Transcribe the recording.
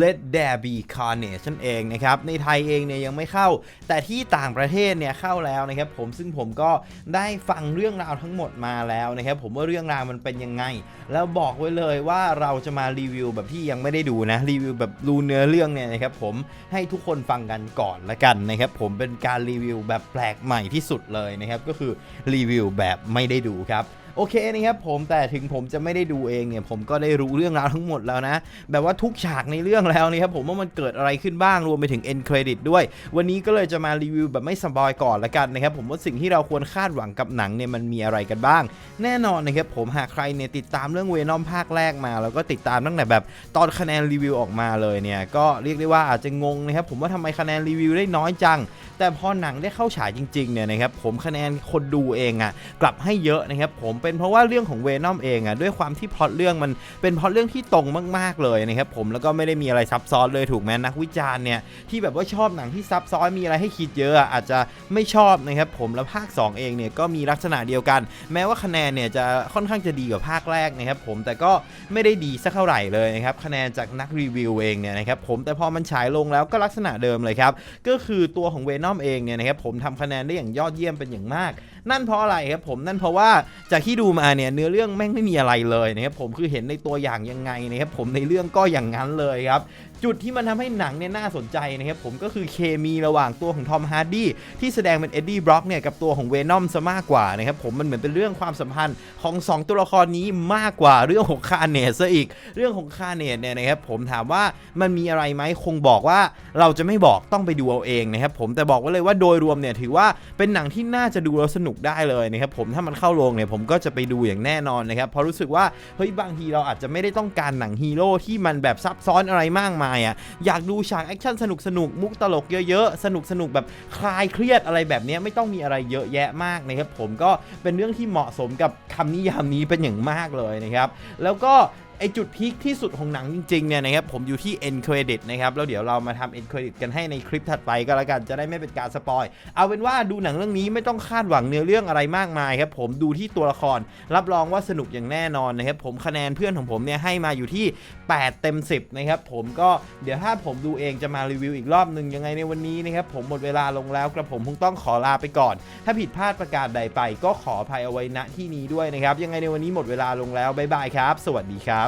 Let There Be Carnage นั่นเองนะครับ ในไทยเองเนี่ยยังไม่เข้า แต่ที่ต่างประเทศเนี่ยเข้าแล้วนะครับผมซึ่งผมก็ได้ฟังเรื่องราวทั้งหมดมาแล้วนะครับผมว่าเรื่องราวมันเป็นยังไง แล้วบอกไว้เลยว่าเราจะมารีวิวแบบที่ยังไม่ได้ดูนะรีวิวแบบรู้เนื้อเรื่องเนี่ยนะครับผมให้ทุกคนฟังกันก่อนละกันนะครับผมเป็นการรีวิวแบบแปลกใหม่ที่สุดเลยนะครับก็คือรีวิวแบบไม่ได้ดูครับ โอเคนะครับผมแต่ถึงผมจะไม่ได้ดูเองเนี่ยผมก็ได้รู้เรื่องราวทั้งหมดแล้วนะ แบบว่าทุกฉากในเรื่องแล้วนะครับผมว่ามันเกิดอะไรขึ้นบ้างรวมไปถึง end credit ด้วย วันนี้ก็เลยจะมารีวิวแบบไม่สปอยก่อนละกันนะครับผมว่าสิ่งที่เราควรคาดหวังกับหนังเนี่ยมันมีอะไรกันบ้าง แน่นอนนะครับผมหากใครเนี่ยติดตามเรื่องเวนอมภาคแรกมา แล้วก็ติดตามตั้งแต่แบบตอนคะแนนรีวิวออกมาเลยเนี่ยก็เรียกได้ว่าอาจจะงงนะครับผมว่าทำไมคะแนนรีวิวได้น้อยจัง แต่พอหนังได้เข้าฉายจริงๆเนี่ยนะครับผมคะแนนคนดูเองอะ่ะกลับให้เยอะนะครับผมเป็นเพราะว่าเรื่องของเวนอมเองอะ่ะด้วยความที่พล็อตเรื่องมันเป็นพล็อตเรื่องที่ตรงมากๆเลยนะครับผมแล้วก็ไม่ได้มีอะไรซับซ้อนเลยถูกไหมนักวิจารณ์เนี่ยที่แบบว่าชอบหนังที่ซับซ้อนมีอะไรให้คิดเยอะอะอาจจะไม่ชอบนะครับผมแล้วภาค 2 เองเนี่ยก็มีลักษณะเดียวกัน แม้ว่าคะแนนเนี่ยจะค่อนข้างจะดีกว่าภาคแรกนะครับผมแต่ก็ไม่ได้ดีสักเท่าไหร่เลยนะครับคะแนนจากนักรีวิวเองเนี่ยนะครับผมแต่พอมันฉายลงแล้วก็ลักษณะเดิมเลยครับก็คือตัวของเวนอมเองเนี่ยนะครับผมทำคะแนนได้อย่างยอดเยี่ยมเป็นอย่างมาก นั่นเพราะอะไรครับผมนั่นเพราะว่าจากที่ดูมาเนี่ยเนื้อเรื่องแม่งไม่มีอะไรเลยนะครับผมคือเห็นในตัวอย่างยังไงนะครับผมในเรื่องก็อย่างนั้นเลยครับจุดที่มันทำให้หนังเนี่ยน่าสนใจนะครับผมก็คือเคมีระหว่างตัวของทอมฮาร์ดี้ที่แสดงเป็นเอ็ดดี้บล็อกเนี่ยกับตัวของเวนอมซะมากกว่านะครับผมมันเหมือนเป็นเรื่องความสัมพันธ์ของ 2 ตัวละครนี้มากกว่าเรื่องของคาเนสซะอีก เรื่องของคาเนสเนี่ยนะครับผมถามว่ามันมีอะไรไหมคงบอกว่าเราจะไม่บอกต้องไปดูเอาเองนะครับผมแต่บอกไว้เลยว่าโดยรวมเนี่ยถือว่าเป็นหนังที่น่าจะดูแล้วสนุกได้เลยนะครับผมถ้ามันเข้าโรงเนี่ยผมก็จะไปดูอย่างแน่นอนนะครับเพราะรู้สึกว่าเฮ้ยบางทีเราอาจจะไม่ได้ต้องการหนังฮีโร่ที่มันแบบซับซ้อนอะไรมากมายอะอยากดูฉากแอคชั่นสนุกสนุกมุกตลกเยอะๆสนุกสนุกแบบคลายเครียดอะไรแบบนี้ไม่ต้องมีอะไรเยอะแยะมากนะครับผมก็เป็นเรื่องที่เหมาะสมกับคำนิยามนี้เป็นอย่างมากเลยนะครับแล้วก็ ไอจุดพีคที่สุดของหนังจริงๆเนี่ยนะครับผมอยู่ที่ end credit นะครับแล้วเดี๋ยวเรามาทำ end credit กันให้ในคลิปถัดไปก็แล้วกันจะได้ไม่เป็นการสปอยเอาเป็นว่าดูหนังเรื่องนี้ไม่ต้องคาดหวังเนื้อเรื่องอะไรมากมายครับผมดูที่ตัวละครรับรองว่าสนุกอย่างแน่นอนนะครับผมคะแนนเพื่อนของผมเนี่ยให้มาอยู่ที่ 8 เต็ม 10นะครับผมก็เดี๋ยวถ้าผมดูเองจะมารีวิวอีกรอบหนึ่งยังไงในวันนี้นะครับผมหมดเวลาลงแล้วกระผมคงต้องขอลาไปก่อน ถ้าผิดพลาดประการใดไป ก็ขออภัยเอาไว้ณที่นี้ด้วยนะครับยังไงในวันนี้หมดเวลาลงแล้วบ๊ายบายครับ สวัสดีครับ